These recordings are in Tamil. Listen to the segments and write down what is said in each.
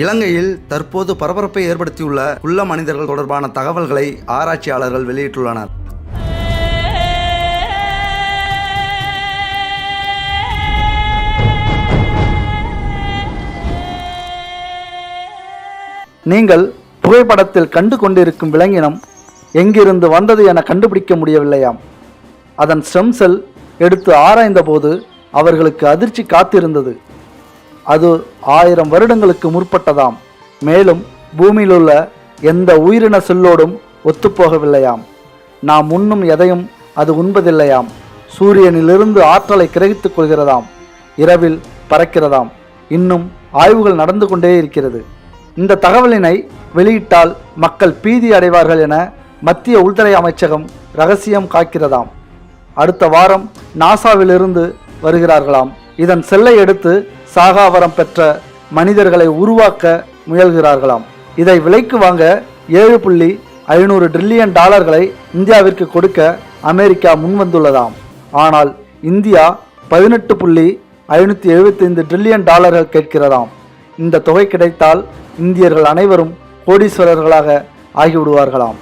இலங்கையில் தற்போது பரபரப்பை ஏற்படுத்தியுள்ள குள்ள மனிதர்கள் தொடர்பான தகவல்களை ஆராய்ச்சியாளர்கள் வெளியிட்டுள்ளனர். நீங்கள் புகைப்படத்தில் கண்டு கொண்டிருக்கும் விலங்கினம் எங்கிருந்து வந்தது என கண்டுபிடிக்க முடியவில்லையாம். அதன் ஸ்டெம் செல் எடுத்து ஆராய்ந்தபோது அவர்களுக்கு அதிர்ச்சி காத்திருந்தது. அது ஆயிரம் வருடங்களுக்கு முற்பட்டதாம். மேலும் பூமியிலுள்ள எந்த உயிரின செல்லோடும் ஒத்துப்போகவில்லையாம். நாம் உண்ணும் எதையும் அது உண்பதில்லையாம். சூரியனிலிருந்து ஆற்றலை கிரகித்துக் கொள்கிறதாம். இரவில் பறக்கிறதாம். இன்னும் ஆய்வுகள் நடந்து கொண்டே இருக்கிறது. இந்த தகவலினை வெளியிட்டால் மக்கள் பீதி அடைவார்கள் என மத்திய உள்துறை அமைச்சகம் ரகசியம் காக்கிறதாம். அடுத்த வாரம் நாசாவிலிருந்து வருகிறார்களாம். இதன் செல்லை எடுத்து சாகாவரம் பெற்ற மனிதர்களை உருவாக்க முயல்கிறார்களாம். இதை விலைக்கு வாங்க ஏழு புள்ளி ஐநூறு ட்ரில்லியன் டாலர்களை இந்தியாவிற்கு கொடுக்க அமெரிக்கா முன்வந்துள்ளதாம். ஆனால் இந்தியா பதினெட்டு புள்ளி ஐநூற்றி எழுபத்தைந்து ட்ரில்லியன் டாலர்கள் கேட்கிறதாம். இந்த தொகை கிடைத்தால் இந்தியர்கள் அனைவரும் கோடீஸ்வரர்களாக ஆகிவிடுவார்களாம்.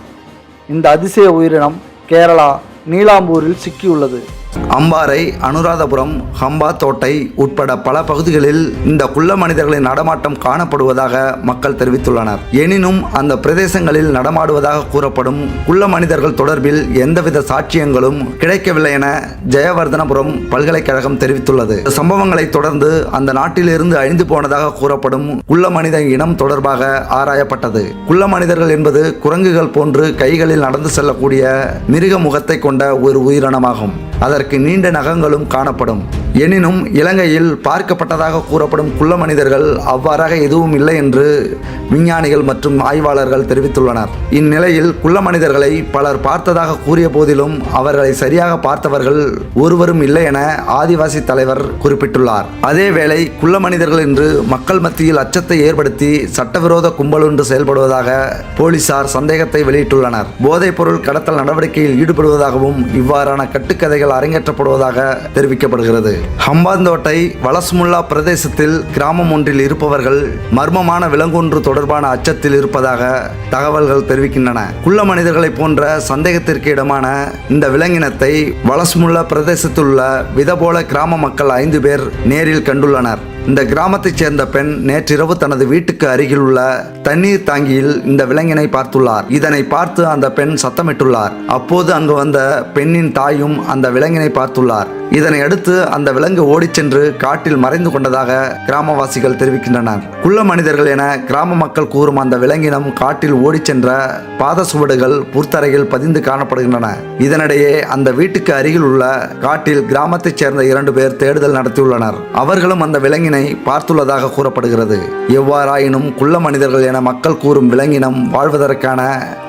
இந்த அதிசய உயிரினம் கேரளா நீலாம்பூரில் சிக்கியுள்ளது. அம்பாறை அனுராதபுரம் ஹம்பாத்தோட்டை உட்பட பல பகுதிகளில் இந்த குள்ள மனிதர்களின் நடமாட்டம் காணப்படுவதாக மக்கள் தெரிவித்துள்ளனர். எனினும் அந்த பிரதேசங்களில் நடமாடுவதாக கூறப்படும் குள்ள மனிதர்கள் தொடர்பில் எந்தவித சாட்சியங்களும் கிடைக்கவில்லை என ஜெயவர்தனபுரம் பல்கலைக்கழகம் தெரிவித்துள்ளது. சம்பவங்களை தொடர்ந்து அந்த நாட்டிலிருந்து அழிந்து போனதாக கூறப்படும் குள்ள மனித இனம் தொடர்பாக ஆராயப்பட்டது. குள்ள மனிதர்கள் என்பது குரங்குகள் போன்று கைகளில் நடந்து செல்லக்கூடிய மிருக முகத்தை கொண்ட ஒரு உயிரினமாகும். அதற்கு நீண்ட நகங்களும் காணப்படும். எனினும் இலங்கையில் பார்க்கப்பட்டதாக கூறப்படும் குள்ள மனிதர்கள் அவ்வாறாக எதுவும் இல்லை என்று விஞ்ஞானிகள் மற்றும் ஆய்வாளர்கள் தெரிவித்துள்ளனர். இந்நிலையில் குள்ள மனிதர்களை பலர் பார்த்ததாக கூறிய போதிலும் அவர்களை சரியாக பார்த்தவர்கள் ஒருவரும் இல்லை என ஆதிவாசி தலைவர் குறிப்பிட்டுள்ளார். அதேவேளை குள்ள மனிதர்கள் என்று மக்கள் மத்தியில் அச்சத்தை ஏற்படுத்தி சட்டவிரோத கும்பல் ஒன்று செயல்படுவதாக போலீசார் சந்தேகத்தை வெளியிட்டுள்ளனர். போதைப்பொருள் கடத்தல் நடவடிக்கையில் ஈடுபடுவதாகவும் இவ்வாறான கட்டுக்கதைகள் அரங்கேற்றப்படுவதாக தெரிவிக்கப்படுகிறது. ஹம்பாந்தோட்டை வலஸ்முல்லா பிரதேசத்தில் கிராமம் ஒன்றில் இருப்பவர்கள் மர்மமான விலங்கொன்று தொடர்பான அச்சத்தில் இருப்பதாக தகவல்கள் தெரிவிக்கின்றன. குள்ள மனிதர்களைப் போன்ற சந்தேகத்திற்கு இடமான இந்த விலங்கினத்தை வலஸ்முல்லா பிரதேசத்தில் உள்ள விதபோல கிராம மக்கள் ஐந்து பேர் நேரில் கண்டுள்ளனர். இந்த கிராமத்தைச் சேர்ந்த பெண் நேற்றிரவு தனது வீட்டுக்கு அருகில் உள்ள தண்ணீர் தாங்கியில் இந்த விலங்கினை பார்த்துள்ளார். இதனை பார்த்து அந்த பெண் சத்தமிட்டுள்ளார். அப்போது அங்கு வந்த பெண்ணின் தாயும் அந்த விலங்கினை பார்த்துள்ளார். இதனை அடுத்து அந்த விலங்கு ஓடிச்சென்று காட்டில் மறைந்து கொண்டதாக கிராமவாசிகள் தெரிவிக்கின்றனர். குள்ள மனிதர்கள் என கிராம மக்கள் கூறும் அந்த விலங்கினம் காட்டில் ஓடிச் சென்ற பாத சுவடுகள் புர்த்தரையில் பதிந்து காணப்படுகின்றன. இதனிடையே அந்த வீட்டுக்கு அருகில் உள்ள காட்டில் கிராமத்தைச் சேர்ந்த இரண்டு பேர் தேடுதல் நடத்தியுள்ளனர். அவர்களும் அந்த விலங்கினை பார்த்துள்ளதாக கூறப்படுகிறது. எவ்வாறாயினும் குள்ள மனிதர்கள் என மக்கள் கூறும் விலங்கினம் வாழ்வதற்கான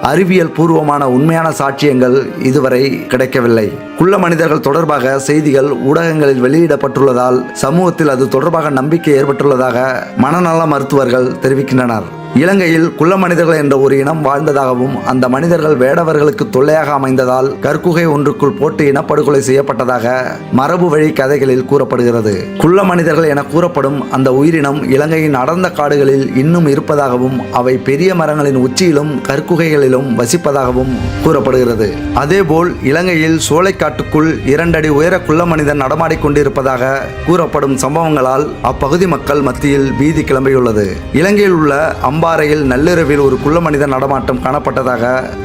அறிவியல் பூர்வமான உண்மையான சாட்சியங்கள் இதுவரை கிடைக்கவில்லை. குள்ள மனிதர்கள் தொடர்பாக செய்திகள் ஊடகங்களில் வெளியிடப்பட்டுள்ளதால் சமூகத்தில் அது தொடர்பாக நம்பிக்கை ஏற்பட்டுள்ளதாக மனநல மருத்துவர்கள் தெரிவிக்கின்றனர். இலங்கையில் குள்ள மனிதர்கள் என்ற ஒரு இனம் வாழ்ந்ததாகவும் அந்த மனிதர்கள் வேடவர்களுக்கு தொல்லையாக அமைந்ததால் கற்குகை ஒன்றுக்குள் போட்டு இனப்படுகொலை செய்யப்பட்டதாக மரபு வழி கதைகளில் கூறப்படுகிறது. குள்ள மனிதர்கள் என கூறப்படும் அந்த உயிரினம் இலங்கையின் அடர்ந்த காடுகளில் இன்னும் இருப்பதாகவும் அவை பெரிய மரங்களின் உச்சியிலும் கற்குகைகளிலும் வசிப்பதாகவும் கூறப்படுகிறது. அதேபோல் இலங்கையில் சோலைக்காட்டுக்குள் இரண்டடி உயர குள்ள மனிதன் நடமாடிக்கொண்டிருப்பதாக கூறப்படும் சம்பவங்களால் அப்பகுதி மக்கள் மத்தியில் பீதி கிளம்பியுள்ளது. இலங்கையில் உள்ள அம்பாறையில் நள்ளிரவில் ஒரு குள்ள மனித நடமாட்டம் காணப்பட்டதாக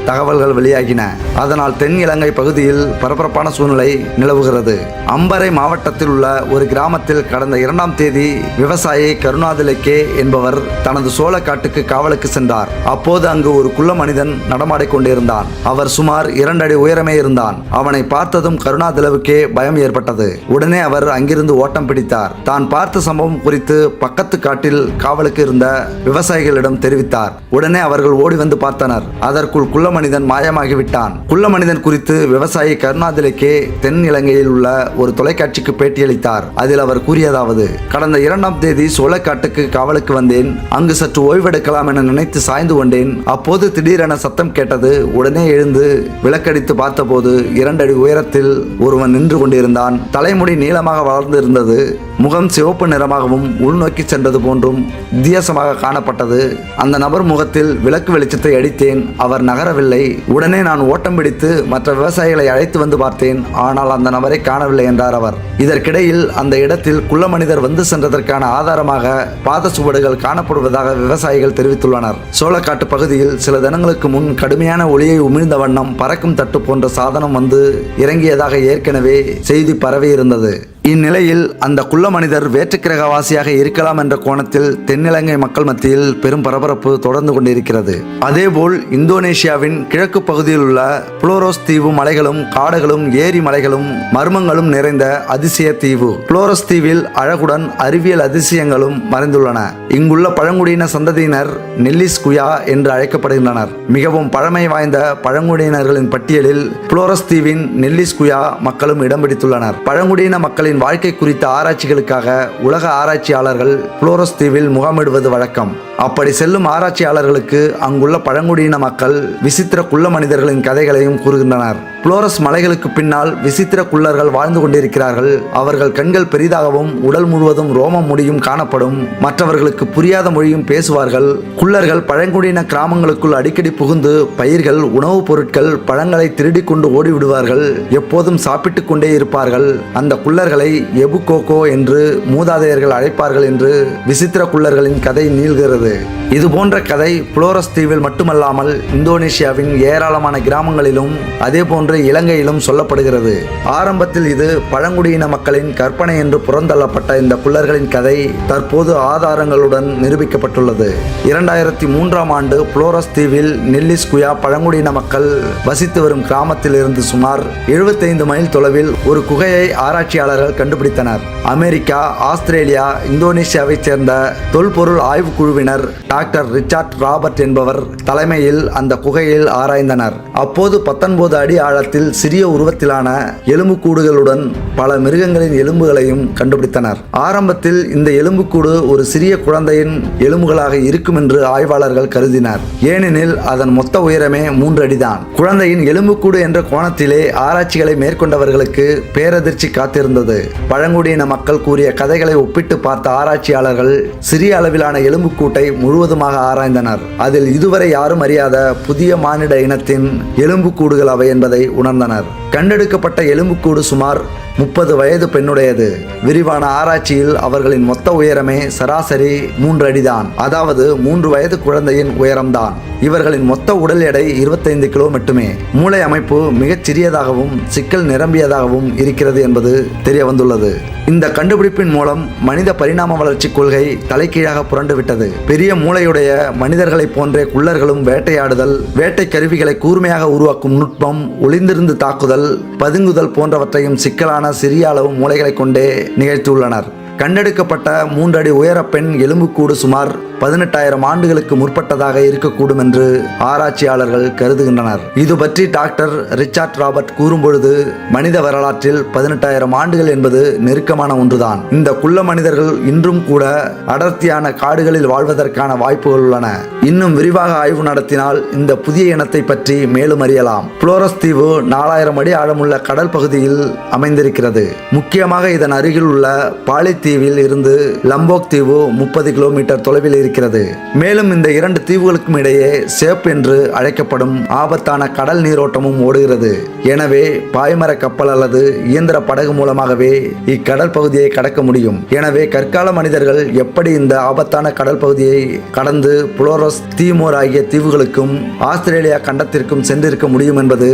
தகவல்கள் வெளியாகின. அதனால் தென் இலங்கை பகுதியில் பரபரப்பான சூழ்நிலை நிலவுகிறது. அம்பாறை மாவட்டத்தில் உள்ள ஒரு கிராமத்தில் கடந்த இரண்டாம் தேதி விவசாயி கருணாதிலக்கே என்பவர் தனது சோளக்காட்டுக்கு காவலுக்கு சென்றார். அப்போது அங்கு ஒரு குள்ள மனிதன் நடமாடிக் கொண்டிருந்தான். அவர் சுமார் இரண்டு அடி உயரமே இருந்தான். அவனை பார்த்ததும் கருணாதிலவுக்கே பயம் ஏற்பட்டது. உடனே அவர் அங்கிருந்து ஓட்டம் பிடித்தார். தான் பார்த்த சம்பவம் குறித்து பக்கத்து காட்டில் காவலுக்கு இருந்த விவசாயிகளிடம் அவர்களிடம் தெரிவித்தார். உடனே அவர்கள் ஓடி வந்து பார்த்தனர். அதற்குள் குள்ள மனிதன் மாயமாகிவிட்டான். குள்ள மனிதன் குறித்து விவசாயி கருணாதிலைக்கே தென் இலங்கையில் உள்ள ஒரு தொலைக்காட்சிக்கு பேட்டியளித்தார் அதில் அவர் கூறியதாவது கடந்த இரண்டாம் தேதி சோழக்காட்டுக்கு காவலுக்கு வந்தேன். அங்கு சற்று ஓய்வெடுக்கலாம் என நினைத்து சாய்ந்து கொண்டேன். அப்போது திடீரென சத்தம் கேட்டது உடனே எழுந்து விளக்கடித்து பார்த்தபோது இரண்டடி உயரத்தில் ஒருவன் நின்று கொண்டிருந்தான். தலைமுடி நீளமாக வளர்ந்திருந்தது. முகம் சிவப்பு நிறமாகவும் உள்நோக்கி சென்றது போன்றும் வித்தியாசமாக காணப்பட்டது. அந்த நபர் முகத்தில் விளக்கு வெளிச்சத்தை அடித்தேன். அவர் நகரவில்லை. உடனே நான் ஓட்டம் பிடித்து மற்ற விவசாயிகளை அழைத்து வந்து பார்த்தேன். ஆனால் அந்த நபரை காணவில்லை என்றார் அவர். இதற்கிடையில் அந்த இடத்தில் குள்ள மனிதர் வந்து சென்றதற்கான ஆதாரமாக பாத சுவடுகள் காணப்படுவதாக விவசாயிகள் தெரிவித்துள்ளனர். சோளக்காட்டு பகுதியில் சில தினங்களுக்கு முன் கடுமையான ஒளியை உமிழ்ந்த வண்ணம் பறக்கும் தட்டு போன்ற சாதனம் வந்து இறங்கியதாக ஏற்கனவே செய்தி பரவியிருந்தது. இந்நிலையில் அந்த குள்ள மனிதர் வேற்றுக்கிரகவாசியாக இருக்கலாம் என்ற கோணத்தில் தென்னிலங்கை மக்கள் மத்தியில் பெரும் பரபரப்பு தொடர்ந்து கொண்டிருக்கிறது. அதேபோல் இந்தோனேஷியாவின் கிழக்கு பகுதியில் உள்ள புளோரோஸ் தீவு மலைகளும் காடுகளும் ஏரி மலைகளும் மர்மங்களும் நிறைந்த அதிசய தீவு. புளோரோஸ் தீவில் அழகுடன் அறிவியல் அதிசயங்களும் மறைந்துள்ளன. இங்குள்ள பழங்குடியின சந்ததியினர் நெல்லிஸ் குயா என்று அழைக்கப்படுகின்றனர். மிகவும் பழமை வாய்ந்த பழங்குடியினர்களின் பட்டியலில் புளோரஸ் தீவின் நெல்லிஸ் குயா மக்களும் இடம் பிடித்துள்ளனர். பழங்குடியின மக்களின் வாழ்க்கை குறித்த ஆராய்ச்சிகளுக்காக உலக ஆராய்ச்சியாளர்கள் புளோரஸ் தீவில் முகாமிடுவது வழக்கம். அப்படி செல்லும் ஆராய்ச்சியாளர்களுக்கு அங்குள்ள பழங்குடியின மக்கள் விசித்திர குள்ள மனிதர்களின் கதைகளையும் கூறுகின்றனர். புளோரஸ் மலைகளுக்கு பின்னால் விசித்திர குள்ளர்கள் வாழ்ந்து கொண்டிருக்கிறார்கள். அவர்கள் கண்கள் பெரிதாகவும் உடல் முழுவதும் ரோமம் முடியும் காணப்படும். மற்றவர்களுக்கு புரியாத மொழியும் பேசுவார்கள். குள்ளர்கள் பழங்குடியின கிராமங்களுக்குள் அடிக்கடி புகுந்து பயிர்கள் உணவுப் பொருட்கள் பழங்களை திருடி கொண்டு ஓடிவிடுவார்கள். எப்போதும் சாப்பிட்டுக் கொண்டே இருப்பார்கள். அந்த குள்ளர்களை எபு கோகோ என்று மூதாதையர்கள் அழைப்பார்கள் என்று விசித்திர குள்ளர்களின் கதை நீள்கிறது. இது போன்ற கதை புளோரஸ் தீவில் மட்டுமல்லாமல் இந்தோனேஷியாவின் ஏராளமான கிராமங்களிலும் அதே போன்று இலங்கையிலும் சொல்லப்படுகிறது. ஆரம்பத்தில் இது பழங்குடியின மக்களின் கற்பனை என்று புறந்தள்ளப்பட்ட இந்த குள்ளர்களின் கதை தற்போது ஆதாரங்களுடன் நிரூபிக்கப்பட்டுள்ளது. இரண்டாயிரத்தி மூன்றாம் ஆண்டு புளோரஸ் தீவில் நெல்லிஸ் குயா பழங்குடியின மக்கள் வசித்து வரும் கிராமத்தில் இருந்து சுமார் 75 மைல் தொலைவில் ஒரு குகையை ஆராய்ச்சியாளர்கள் கண்டுபிடித்தனர். அமெரிக்கா ஆஸ்திரேலியா இந்தோனேஷியாவைச் சேர்ந்த தொல்பொருள் ஆய்வு பின்னர் டாக்டர் ரிச்சார்ட் ராபர்ட் என்பவர் தலைமையில் அந்த குகையில் ஆராய்ந்தனர். அப்போது பத்தொன்பது அடி ஆழத்தில் சிறிய உருவத்திலான எலும்புக்கூடுகளுடன் பல மிருகங்களின் எலும்புகளையும் கண்டுபிடித்தனர். ஆரம்பத்தில் இந்த எலும்புக்கூடு ஒரு சிறிய குழந்தையின் எலும்புகளாக இருக்கும் என்று ஆய்வாளர்கள் கருதினர். ஏனெனில் அதன் மொத்த உயரமே மூன்று அடிதான். குழந்தையின் எலும்புக்கூடு என்ற கோணத்திலே ஆராய்ச்சிகளை மேற்கொண்டவர்களுக்கு பேரதிர்ச்சி காத்திருந்தது. பழங்குடியின மக்கள் கூறிய கதைகளை ஒப்பிட்டு பார்த்த ஆராய்ச்சியாளர்கள் சிறிய அளவிலான எலும்புக்கூட்டை முழுவதுமாக ஆராய்ந்தனர். அதில் இதுவரை யாரும் அறியாத புதிய மானிட இனத்தின் எலும்புக்கூடுகள் அவை என்பதை உணர்ந்தனர். கண்டெடுக்கப்பட்ட எலும்புக்கூடு சுமார் முப்பது வயது பெண்ணுடையது. விரிவான ஆராய்ச்சியில் அவர்களின் மொத்த உயரமே சராசரி மூன்று அடிதான். அதாவது மூன்று வயது குழந்தையின் உயரம்தான். இவர்களின் மொத்த உடல் எடை இருபத்தைந்து கிலோ மட்டுமே. மூளை அமைப்பு மிகச் சிறியதாகவும் சிக்கல் நிரம்பியதாகவும் இருக்கிறது என்பது தெரிய வந்துள்ளது. இந்த கண்டுபிடிப்பின் மூலம் மனித பரிணாம வளர்ச்சி கொள்கை தலைகீழாக புரண்டுவிட்டது. பெரிய மூளையுடைய மனிதர்களைப் போன்றே குள்ளர்களும் வேட்டையாடுதல் வேட்டை கருவிகளை கூர்மையாக உருவாக்கும் நுட்பம் ஒளிந்திருந்து தாக்குதல் பதுங்குதல் போன்றவற்றையும் சிக்கலான சிறிய அளவு மூளைகளை கொண்டே நிகழ்த்தியுள்ளனர். கண்டெடுக்கப்பட்ட மூன்றடி உயர பெண் எலும்புக்கூடு சுமார் பதினெட்டாயிரம் ஆண்டுகளுக்கு முற்பட்டதாக இருக்கக்கூடும் என்று ஆராய்ச்சியாளர்கள் கருதுகின்றனர். இது பற்றி டாக்டர் ரிச்சார்ட் ராபர்ட் கூறும்பொழுது மனித வரலாற்றில் பதினெட்டாயிரம் ஆண்டுகள் என்பது நெருக்கமான ஒன்றுதான். இந்த குள்ள மனிதர்கள் இன்றும் கூட அடர்த்தியான காடுகளில் வாழ்வதற்கான வாய்ப்புகள் உள்ளன. இன்னும் விரிவாக ஆய்வு நடத்தினால் இந்த புதிய இனத்தை பற்றி மேலும் அறியலாம். புளோரஸ் தீவு நாலாயிரம் அடி ஆழமுள்ள கடல் பகுதியில் அமைந்திருக்கிறது. முக்கியமாக இதன் அருகில் உள்ள பாலித்தீவில் இருந்து லம்போக் தீவு முப்பது கிலோமீட்டர் தொலைவில் இருக்கிறது. மேலும் இந்த இரண்டு தீவுகளுக்கும் இடையே சேப் என்று அழைக்கப்படும் ஆபத்தான கடல் நீரோட்டமும் ஓடுகிறது. எனவே பாய்மர கப்பல் அல்லது இயந்திர படகு மூலமாகவே இக்கடல் பகுதியை கடக்க முடியும். எனவே கற்கால மனிதர்கள் எப்படி இந்த ஆபத்தான கடல் பகுதியை கடந்து புளோரஸ் தீமோர் ஆகிய தீவுகளுக்கும் ஆஸ்திரேலியா கண்டத்திற்கும் சென்றிருக்க முடியும் என்பது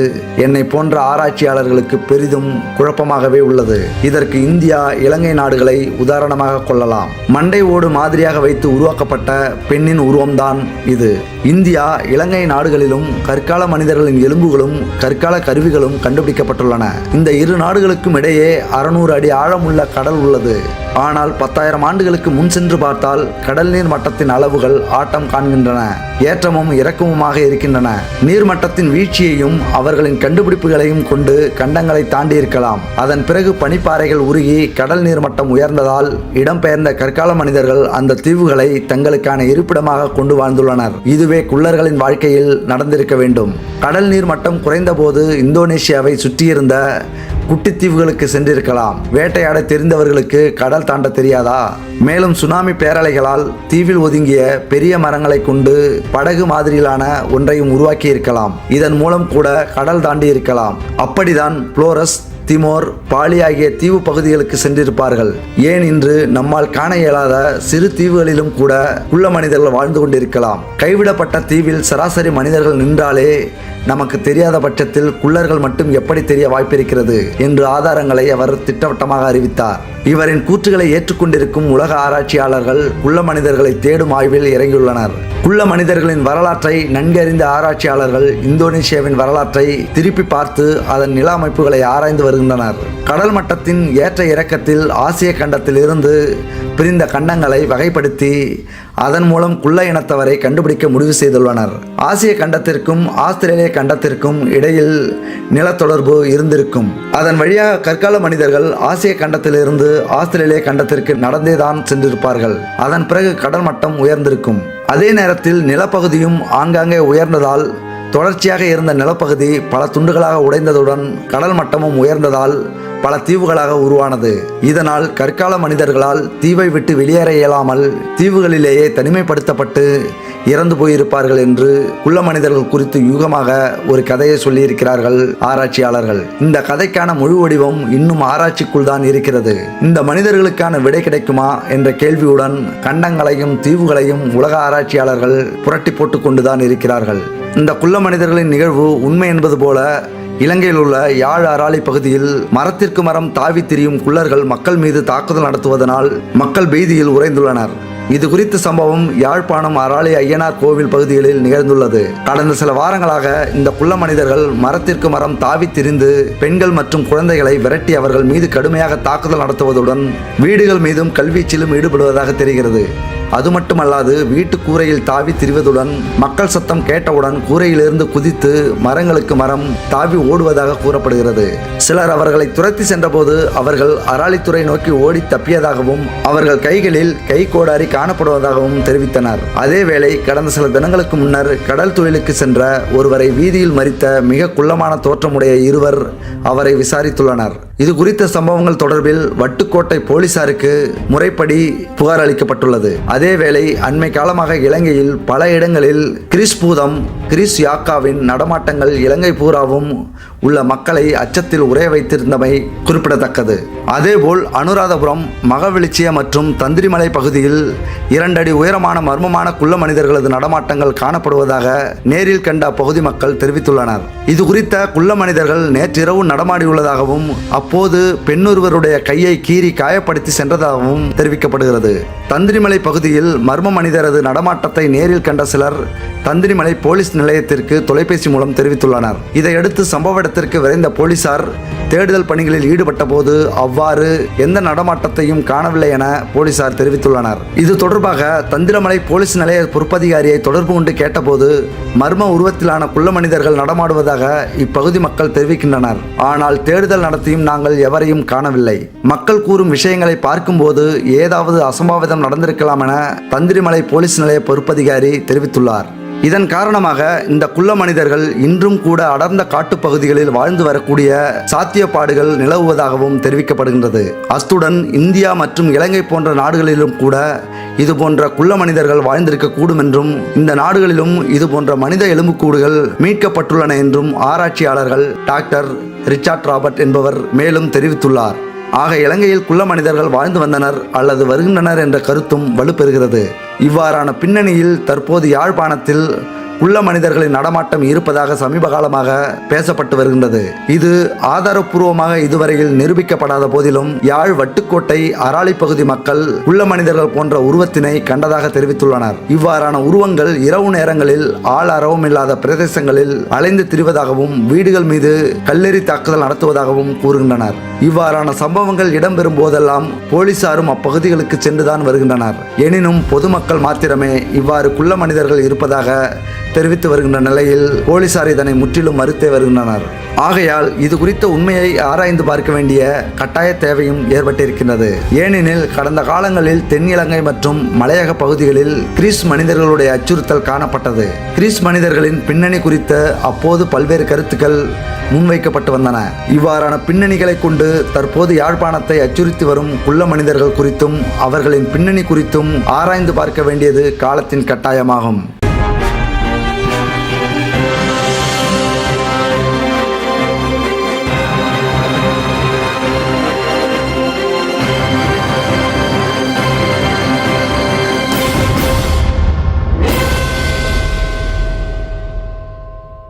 என்னை போன்ற ஆராய்ச்சியாளர்களுக்கு பெரிதும் குழப்பமாகவே உள்ளது. இதற்கு இந்தியா இலங்கை நாடுகளை உதாரணமாக கொள்ளலாம். மண்டை ஓடு மாதிரியாக வைத்து உருவாக்கப்பட்ட பெண்ணின் உருவம்தான் இது. இந்தியா இலங்கை நாடுகளிலும் கற்கால மனிதர்களின் எலும்புகளும் கற்கால கருவிகளும் கண்டுபிடிக்கப்பட்டுள்ளன. இந்த இரு நாடுகளுக்கும் இடையே அறுநூறு அடி ஆழமுள்ள கடல் உள்ளது. ஆனால் பத்தாயிரம் ஆண்டுகளுக்கு முன் சென்று பார்த்தால் கடல் நீர் மட்டத்தின் அளவுகள் ஆட்டம் காண்கின்றன ஏற்றமும் இறக்கமுமாக இருக்கின்றன. நீர்மட்டத்தின் வீழ்ச்சியையும் அவர்களின் கண்டுபிடிப்புகளையும் கொண்டு கண்டங்களை தாண்டி இருக்கலாம் அதன் பிறகு பனிப்பாறைகள் உருகி கடல் நீர்மட்டம் உயர்ந்ததால் இடம்பெயர்ந்த கற்கால மனிதர்கள் அந்த தீவுகளை தங்களுக்கான இருப்பிடமாக கொண்டு வாழ்ந்துள்ளனர். இதுவே குள்ளர்களின் வாழ்க்கையில் நடந்திருக்க வேண்டும். கடல் நீர் மட்டம் குறைந்தபோது இந்தோனேஷியாவை சுற்றியிருந்த குட்டித்தீவுகளுக்கு சென்றிருக்கலாம். வேட்டையாட தெரிந்தவர்களுக்கு கடல் தாண்ட தெரியாதா? மேலும் சுனாமி பேரலைகளால் தீவில் ஒதுங்கிய பெரிய மரங்களை கொண்டு படகு மாதிரியிலான ஒன்றையும் உருவாக்கி இருக்கலாம் இதன் மூலம் கூட கடல் தாண்டி இருக்கலாம். அப்படிதான் புளோரஸ் திமோர் பாலி ஆகிய தீவு பகுதிகளுக்கு சென்றிருப்பார்கள். ஏன் இன்று நம்மால் காண இயலாத சிறு தீவுகளிலும் கூட உள்ள மனிதர்கள் வாழ்ந்து கொண்டிருக்கலாம். கைவிடப்பட்ட தீவில் சராசரி மனிதர்கள் நின்றாலே நமக்கு தெரியாத பட்சத்தில் குள்ளர்கள் மட்டும் எப்படி தெரிய வாய்ப்பிருக்கிறது என்று ஆதாரங்களை அவர் திட்டவட்டமாக அறிவித்தார். இவரின் கூற்றுகளை ஏற்றுக்கொண்டிருக்கும் உலக ஆராய்ச்சியாளர்கள் குள்ள மனிதர்களை தேடும் ஆய்வில் இறங்கியுள்ளனர். குள்ள மனிதர்களின் வரலாற்றை நன்கறிந்த ஆராய்ச்சியாளர்கள் இந்தோனேசியாவின் வரலாற்றை திருப்பி பார்த்து அதன் நில அமைப்புகளை ஆராய்ந்து வருகின்றனர். கடல் மட்டத்தின் ஏற்ற இறக்கத்தில் ஆசிய கண்டத்திலிருந்து பிரிந்த கண்டங்களை வகைப்படுத்தி அதன் மூலம் குள்ள இனத்தவரை கண்டுபிடிக்க முடிவு செய்துள்ளனர். ஆசிய கண்டத்திற்கும் ஆஸ்திரேலிய கண்டத்திற்கும் இடையில் நிலத்தொடர்பு இருந்திருக்கும். அதன் வழியாக கற்கால மனிதர்கள் ஆசிய கண்டத்திலிருந்து ஆஸ்திரேலிய கண்டத்திற்கு நடந்தேதான் சென்றிருப்பார்கள். அதன் பிறகு கடல் மட்டம் உயர்ந்திருக்கும். அதே நேரத்தில் நிலப்பகுதியும் ஆங்காங்கே உயர்ந்ததால் தொடர்ச்சியாக இருந்த நிலப்பகுதி பல துண்டுகளாக உடைந்ததுடன் கடல் மட்டமும் உயர்ந்ததால் பல தீவுகளாக உருவானது. இதனால் கற்கால மனிதர்களால் தீவை விட்டு வெளியேற இயலாமல் தீவுகளிலேயே தனிமைப்படுத்தப்பட்டு இறந்து போயிருப்பார்கள் என்று குள்ள மனிதர்கள் குறித்து யூகமாக ஒரு கதையை சொல்லியிருக்கிறார்கள் ஆராய்ச்சியாளர்கள். இந்த கதைக்கான முழு வடிவம் இன்னும் ஆராய்ச்சிக்குள் தான் இருக்கிறது. இந்த மனிதர்களுக்கான விடை கிடைக்குமா என்ற கேள்வியுடன் கண்டங்களையும் தீவுகளையும் உலக ஆராய்ச்சியாளர்கள் புரட்டி போட்டுக் கொண்டுதான் இருக்கிறார்கள். இந்த குள்ள மனிதர்களின் நிகழ்வு உண்மை என்பது போல இலங்கையில் உள்ள யாழ் அராலி பகுதியில் மரத்திற்கு மரம் தாவி திரியும் குள்ளர்கள் மக்கள் மீது தாக்குதல் நடத்துவதனால் மக்கள் பீதியில் உறைந்துள்ளனர். இது குறித்த சம்பவம் யாழ்ப்பாணம் அராளி ஐயனார் கோவில் பகுதிகளில் நிகழ்ந்துள்ளது. கடந்த சில வாரங்களாக இந்த குள்ள மனிதர்கள் மரத்திற்கு மரம் தாவி திரிந்து பெண்கள் மற்றும் குழந்தைகளை விரட்டி அவர்கள் மீது கடுமையாக தாக்குதல் நடத்துவதுடன் வீடுகள் மீதும் கல்வீச்சிலும் ஈடுபடுவதாக தெரிகிறது. அது மட்டுமல்லாது வீட்டு கூரையில் தாவி திரிவதுடன் மக்கள் சத்தம் கேட்டவுடன் கூரையிலிருந்து குதித்து மரங்களுக்கு மரம் தாவி ஓடுவதாக கூறப்படுகிறது. சிலர் அவர்களை துரத்தி சென்றபோது அவர்கள் அராளித்துறை நோக்கி ஓடி தப்பியதாகவும் அவர்கள் கைகளில் கை கோடாரி காணப்படுவதாகவும் தெரிவித்தனர். அதேவேளை கடந்த சில தினங்களுக்கு முன்னர் கடல் தொழிலுக்கு சென்ற ஒருவரை வீதியில் மறித்த மிக குள்ளமான தோற்றமுடைய இருவர் அவரை விசாரித்துள்ளனர். இது குறித்த சம்பவங்கள் தொடர்பில் வட்டுக்கோட்டை போலீசாருக்கு முறைப்படி புகார் அளிக்கப்பட்டுள்ளது. அதேவேளை அண்மை காலமாக இலங்கையில் பல இடங்களில் கிறிஸ் பூதம் கிறிஸ் யாக்காவின் நடமாட்டங்கள் இலங்கை பூராவும் உள்ள மக்களை அச்சத்தில் உரைய வைத்திருந்தமை குறிப்பிடத்தக்கது. அதேபோல் அனுராதபுரம் மகவெளிச்சிய மற்றும் தந்திரிமலை பகுதியில் இரண்டடி உயரமான மர்மமான குள்ள மனிதர்களது நடமாட்டங்கள் காணப்படுவதாக நேரில் கண்ட அப்பகுதி மக்கள் தெரிவித்துள்ளனர். இது குறித்த குள்ள மனிதர்கள் நேற்றிரவு நடமாடியுள்ளதாகவும் அப்போது பெண்ணொருவருடைய கையை கீறி காயப்படுத்தி சென்றதாகவும் தெரிவிக்கப்படுகிறது. தந்திரிமலை பகுதியில் மர்ம மனிதரது நடமாட்டத்தை நேரில் கண்ட சிலர் தந்திரிமலை போலீஸ் நிலையத்திற்கு தொலைபேசி மூலம் தெரிவித்துள்ளனர். இதையடுத்து சம்பவ இடத்திற்கு விரைந்த போலீசார் தேடுதல் பணிகளில் ஈடுபட்ட போது அவ்வாறு அவ்வாறு எந்த நடமாட்டத்தையும் காணவில்லை என போலீசார் தெரிவித்துள்ளனர். இது தொடர்பாக தந்திரமலை போலீஸ் நிலைய பொறுப்பதிகாரியை தொடர்பு கொண்டு கேட்டபோது மர்ம உருவத்திலான குள்ள மனிதர்கள் நடமாடுவதாக இப்பகுதி மக்கள் தெரிவிக்கின்றனர். ஆனால் தேடுதல் நடத்தியும் நாங்கள் எவரையும் காணவில்லை. மக்கள் கூறும் விஷயங்களை பார்க்கும்போது ஏதாவது அசம்பாவிதம் நடந்திருக்கலாம் என தந்திரிமலை போலீஸ் நிலைய பொறுப்பதிகாரி தெரிவித்துள்ளார். இதன் காரணமாக இந்த குள்ள மனிதர்கள் இன்றும் கூட அடர்ந்த காட்டுப்பகுதிகளில் வாழ்ந்து வரக்கூடிய சாத்தியப்பாடுகள் நிலவுவதாகவும் தெரிவிக்கப்படுகின்றது. அத்துடன் இந்தியா மற்றும் இலங்கை போன்ற நாடுகளிலும் கூட இது போன்ற குள்ள மனிதர்கள் வாழ்ந்திருக்க கூடும் என்றும் இந்த நாடுகளிலும் இது போன்ற மனித எலும்புக்கூடுகள் மீட்கப்பட்டுள்ளன என்றும் ஆராய்ச்சியாளர்கள் டாக்டர் ரிச்சார்ட் ராபர்ட் என்பவர் மேலும் தெரிவித்துள்ளார். ஆக இலங்கையில் குள்ள மனிதர்கள் வாழ்ந்து வந்தனர் அல்லது வருகின்றனர் என்ற கருத்தும் வலுப்பெறுகிறது. இவ்வாறான பின்னணியில் தற்போது யாழ்ப்பாணத்தில் குள்ள மனிதர்களின் நடமாட்டம் இருப்பதாக சமீப காலமாக பேசப்பட்டு வருகின்றது. இது ஆதாரப்பூர்வமாக இதுவரையில் நிரூபிக்கப்படாத போதிலும் யாழ் வட்டுக்கோட்டை அராளி பகுதி மக்கள் குள்ள மனிதர்கள் போன்ற உருவத்தினை கண்டதாக தெரிவித்துள்ளனர். இவ்வாறான உருவங்கள் இரவு நேரங்களில் ஆள் அறவும் இல்லாத பிரதேசங்களில் அலைந்து திரிவதாகவும் வீடுகள் மீது கல்லெறி தாக்குதல் நடத்துவதாகவும் கூறுகின்றனர். இவ்வாறான சம்பவங்கள் இடம்பெறும் போதெல்லாம் போலீசாரும் அப்பகுதிகளுக்கு சென்றுதான் வருகின்றனர். எனினும் பொதுமக்கள் மாத்திரமே இவ்வாறு குள்ள மனிதர்கள் இருப்பதாக தெரிவித்து வருகின்ற நிலையில் போலீசார் இதனை முற்றிலும் மறுத்தே வருகின்றனர். ஆகையால் இது குறித்த உண்மையை ஆராய்ந்து பார்க்க வேண்டிய கட்டாய தேவையும் ஏற்பட்டிருக்கின்றது. ஏனெனில் கடந்த காலங்களில் தென்னிலங்கை மற்றும் மலையக பகுதிகளில் கிறிஸ் மனிதர்களுடைய அச்சுறுத்தல் காணப்பட்டது. கிறிஸ் மனிதர்களின் பின்னணி குறித்த அப்போது பல்வேறு கருத்துக்கள் முன்வைக்கப்பட்டு வந்தன. இவ்வாறான பின்னணிகளை கொண்டு தற்போது யாழ்ப்பாணத்தை அச்சுறுத்தி வரும் குள்ள மனிதர்கள் குறித்தும் அவர்களின் பின்னணி குறித்தும் ஆராய்ந்து பார்க்க வேண்டியது காலத்தின் கட்டாயமாகும்.